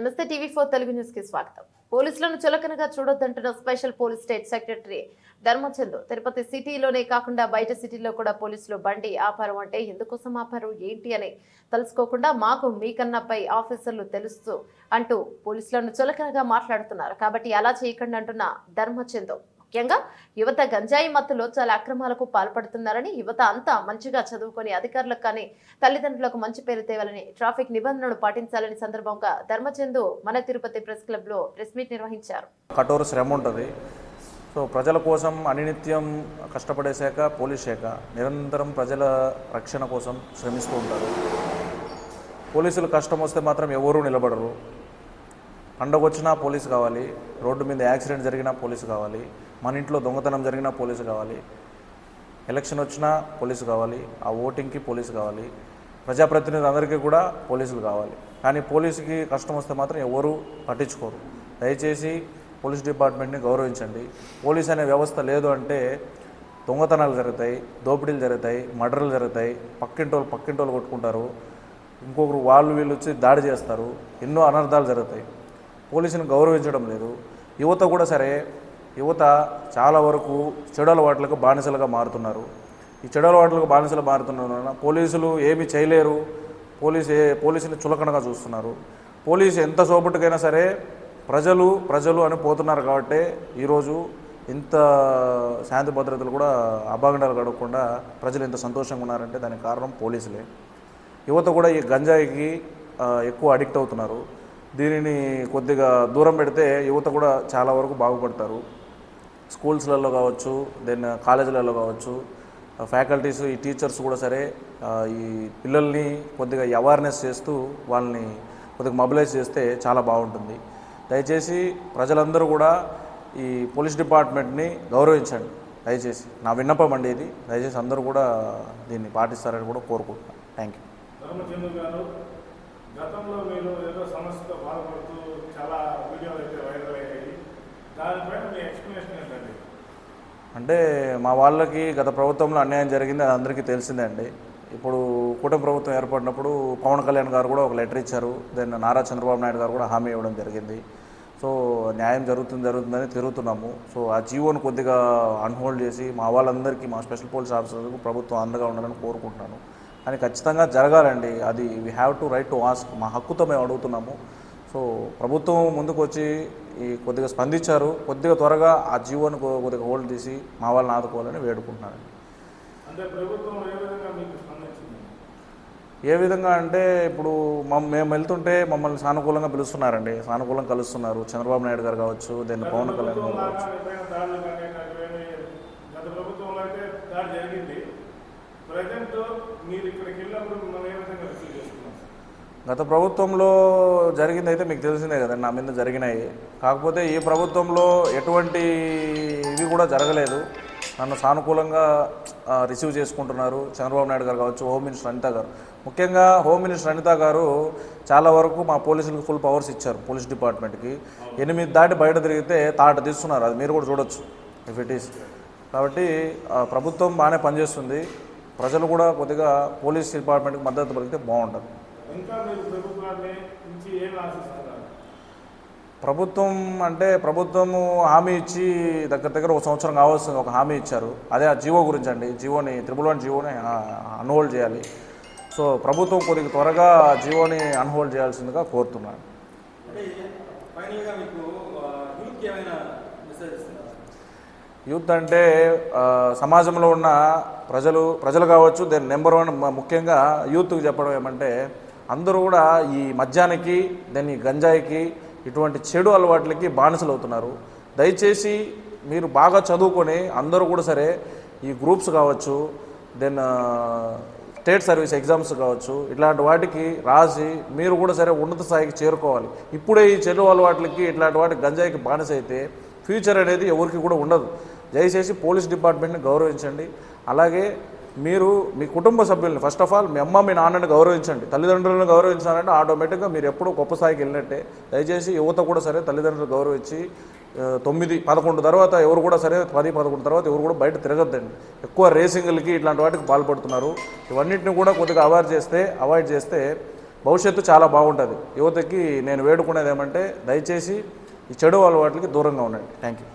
నమస్తే TV four Telugu న్యూస్కి స్వాగతం. పోలీసులను చులకనగా చూడొద్దంటున్న special police state secretary Dharmachand. Tirupati సిటీలోనే కాకుండా బయట సిటీలో కూడా పోలీసులు బండి ఆపారు అంటే ఎందుకోసం ఆపారు ఏంటి అని తెలుసుకోకుండా మాకు మీకన్నపై ఆఫీసర్లు తెలుస్తూ అంటూ పోలీసులను చులకనగా మాట్లాడుతున్నారు. కాబట్టి అలా చేయకండి అంటున్న ధర్మచంద్. ముఖ్యంగా యువత గంజాయి మత్తులో చాలా అక్రమాలకు పాల్పడుతున్నారని యువత అంతా మంచిగా చదువుకొని అధికారులకు కానీ తల్లిదండ్రులకు మంచి పేరు తేవాలని ట్రాఫిక్ నిబంధనలు పాటించాలని సందర్భంగా ధర్మచందు మన తిరుపతి ప్రెస్ క్లబ్లో ప్రెస్ మీట్ నిర్వహించారు. కఠోర శ్రమ ఉంటుంది. సో ప్రజల కోసం అనినిత్యం కష్టపడే శాఖ పోలీస్ శాఖ నిరంతరం ప్రజల రక్షణ కోసం శ్రమిస్తూ ఉంటారు. పోలీసులు కష్టం వస్తే మాత్రం ఎవరూ నిలబడరు. పండగ వచ్చినా పోలీసు కావాలి రోడ్డు మీద యాక్సిడెంట్ జరిగినా పోలీసు కావాలి మన ఇంట్లో దొంగతనం జరిగినా పోలీసు కావాలి ఎలక్షన్ వచ్చినా పోలీసు కావాలి ఆ ఓటింగ్కి పోలీసు కావాలి ప్రజాప్రతినిధులందరికీ కూడా పోలీసులు కావాలి. కానీ పోలీసుకి కష్టం వస్తే మాత్రం ఎవరు పట్టించుకోరు. దయచేసి పోలీస్ డిపార్ట్మెంట్ని గౌరవించండి. పోలీస్ అనే వ్యవస్థ లేదు అంటే దొంగతనాలు జరుగుతాయి దోపిడీలు జరుగుతాయి మర్డర్లు జరుగుతాయి పక్కింటోళ్ళు పక్కింటోళ్ళు కొట్టుకుంటారు ఇంకొకరు వాళ్ళు వీళ్ళు వచ్చి దాడి చేస్తారు ఎన్నో అనర్థాలు జరుగుతాయి. పోలీసుని గౌరవించడం లేదు. యువత కూడా సరే యువత చాలా వరకు చెడు అలవాట్లకు బానిసలుగా మారుతున్నారు. ఈ చెడు అలవాట్లకు బానిసలు మారుతున్న పోలీసులు ఏమి చేయలేరు. పోలీసు పోలీసుని చులకనగా చూస్తున్నారు. పోలీసు ఎంత సోపటికైనా సరే ప్రజలు ప్రజలు అని పోతున్నారు కాబట్టి ఈరోజు ఇంత శాంతి భద్రతలు కూడా అభాగండాలు గడవకుండా ప్రజలు ఇంత సంతోషంగా ఉన్నారంటే దానికి కారణం పోలీసులే. యువత కూడా ఈ గంజాయికి ఎక్కువ అడిక్ట్ అవుతున్నారు. దీనిని కొద్దిగా దూరం పెడితే యువత కూడా చాలా వరకు బాగుపడతారు. స్కూల్స్లలో కావచ్చు దెన్ కాలేజీలలో కావచ్చు ఫ్యాకల్టీస్ ఈ టీచర్స్ కూడా సరే ఈ పిల్లల్ని కొద్దిగా అవేర్నెస్ చేస్తూ వాళ్ళని కొద్దిగా మొబిలైజ్ చేస్తే చాలా బాగుంటుంది. దయచేసి ప్రజలందరూ కూడా ఈ పోలీస్ డిపార్ట్మెంట్ని గౌరవించండి. దయచేసి నా విన్నపం అండి ఇది. దయచేసి అందరూ కూడా దీన్ని పాటిస్తారని కూడా కోరుకుంటున్నాను. థ్యాంక్ యూ గతంలో మీరు ఏదో సమస్యతో బాధపడుతూ చాలా వీడియోలు అయితే వైరల్ అయ్యాయి. దానిపైన మీ ఎక్స్ప్లెనేషన్ ఏంటండి? అంటే మా వాళ్ళకి గత ప్రభుత్వంలో అన్యాయం జరిగింది అది అందరికీ తెలిసిందే అండి ఇప్పుడు కూటమి ప్రభుత్వం ఏర్పడినప్పుడు పవన్ కళ్యాణ్ గారు కూడా ఒక లెటర్ ఇచ్చారు. దెన్ నారా చంద్రబాబు నాయుడు గారు కూడా హామీ ఇవ్వడం జరిగింది. సో న్యాయం జరుగుతుంది జరుగుతుందని తిరుగుతున్నాము. సో ఆ జీవోను కొద్దిగా అన్హోల్డ్ చేసి మా వాళ్ళందరికీ మా స్పెషల్ పోలీస్ ఆఫీసర్లకు ప్రభుత్వం అండగా ఉండాలని కోరుకుంటున్నాను. కానీ ఖచ్చితంగా జరగాలండి. అది we have to right to ask మా హక్కుతో మేము అడుగుతున్నాము. సో ప్రభుత్వం ముందుకు వచ్చి ఈ కొద్దిగా స్పందించారు. కొద్దిగా త్వరగా ఆ జీవోను కొద్దిగా హోల్డ్ తీసి మా వాళ్ళని ఆదుకోవాలని ప్రభుత్వం ఏ విధంగా అంటే ఇప్పుడు మమ్ మేము వెళ్తుంటే మమ్మల్ని సానుకూలంగా పిలుస్తున్నారండి. సానుకూలంగా కలుస్తున్నారు. చంద్రబాబు నాయుడు గారు కావచ్చు దెన్ గత పవన్ కళ్యాణ్ గారు కావచ్చు. ప్రజెంట్ మీరు ఇక్కడికి వెళ్ళినప్పుడు ఏ విధంగా రిసీవ్ గత ప్రభుత్వంలో జరిగింది అయితే మీకు తెలిసిందే కదండి నా మీద జరిగినాయి. కాకపోతే ఈ ప్రభుత్వంలో ఎటువంటి ఇవి కూడా జరగలేదు. నన్ను సానుకూలంగా రిసీవ్ చేసుకుంటున్నారు చంద్రబాబు నాయుడు గారు కావచ్చు హోమ్ మినిస్టర్ అనిత గారు. ముఖ్యంగా హోమ్ మినిస్టర్ అనిత గారు చాలా వరకు మా పోలీసులకు ఫుల్ పవర్స్ ఇచ్చారు పోలీస్ డిపార్ట్మెంట్కి. ఎనిమిది దాటి బయట తిరిగితే తాట తీస్తున్నారు అది మీరు కూడా చూడొచ్చు ఇఫ్ ఇట్ ఈస్ కాబట్టి ప్రభుత్వం బాగానే పనిచేస్తుంది. ప్రజలు కూడా కొద్దిగా పోలీస్ డిపార్ట్మెంట్కి మద్దతు పలికితే బాగుంటుంది. ప్రభుత్వం అంటే ప్రభుత్వము హామీ ఇచ్చి దగ్గర దగ్గర ఒక సంవత్సరం కావాల్సింది ఒక హామీ ఇచ్చారు. అదే ఆ జీవో గురించి అండి జీవోని త్రిబుల్ వన్ జీవోని అన్హోల్డ్ చేయాలి. సో ప్రభుత్వం కొద్దిగా త్వరగా జీవోని అన్హోల్డ్ చేయాల్సిందిగా కోరుతున్నాను అంటే ఫైనల్గా మీకు ఆ, యూత్కి ఏమైనా మెసేజ్ ఇస్తున్నారు యూత్ అంటే సమాజంలో ఉన్న ప్రజలు ప్రజలు కావచ్చు దాని నెంబర్ వన్ ముఖ్యంగా యూత్కి చెప్పడం ఏమంటే అందరూ కూడా ఈ మద్యానికి దాన్ని గంజాయికి ఇటువంటి చెడు అలవాట్లకి బానిసలు అవుతున్నారు దయచేసి మీరు బాగా చదువుకొని అందరూ కూడా సరే ఈ గ్రూప్స్ కావచ్చు దెన్ స్టేట్ సర్వీస్ ఎగ్జామ్స్ కావచ్చు ఇట్లాంటి వాటికి రాసి మీరు కూడా సరే ఉన్నత స్థాయికి చేరుకోవాలి. ఇప్పుడే ఈ చెడు అలవాట్లకి ఇట్లాంటి వాటికి గంజాయికి బానిస అయితే ఫ్యూచర్ అనేది ఎవరికి కూడా ఉండదు. దయచేసి పోలీస్ డిపార్ట్మెంట్ని గౌరవించండి. అలాగే మీరు మీ కుటుంబ సభ్యుల్ని ఫస్ట్ ఆఫ్ ఆల్ మీ అమ్మ మీ నాన్నని గౌరవించండి. తల్లిదండ్రులను గౌరవించాలంటే ఆటోమేటిక్గా మీరు ఎప్పుడూ గొప్ప స్థాయికి వెళ్ళినట్టే. దయచేసి యువత కూడా సరే తల్లిదండ్రులు గౌరవించి తొమ్మిది పదకొండు తర్వాత ఎవరు కూడా సరే పది పదకొండు తర్వాత ఎవరు కూడా బయట తిరగద్దండి. ఎక్కువ రేసింగ్లకి ఇట్లాంటి వాటికి పాల్పడుతున్నారు. ఇవన్నిటిని కూడా కొద్దిగా అవాయిడ్ చేస్తే అవాయిడ్ చేస్తే భవిష్యత్తు చాలా బాగుంటుంది. యువతకి నేను వేడుకునేది ఏమంటే దయచేసి ఈ చెడు అలవాట్లకి దూరంగా ఉండండి. Thank you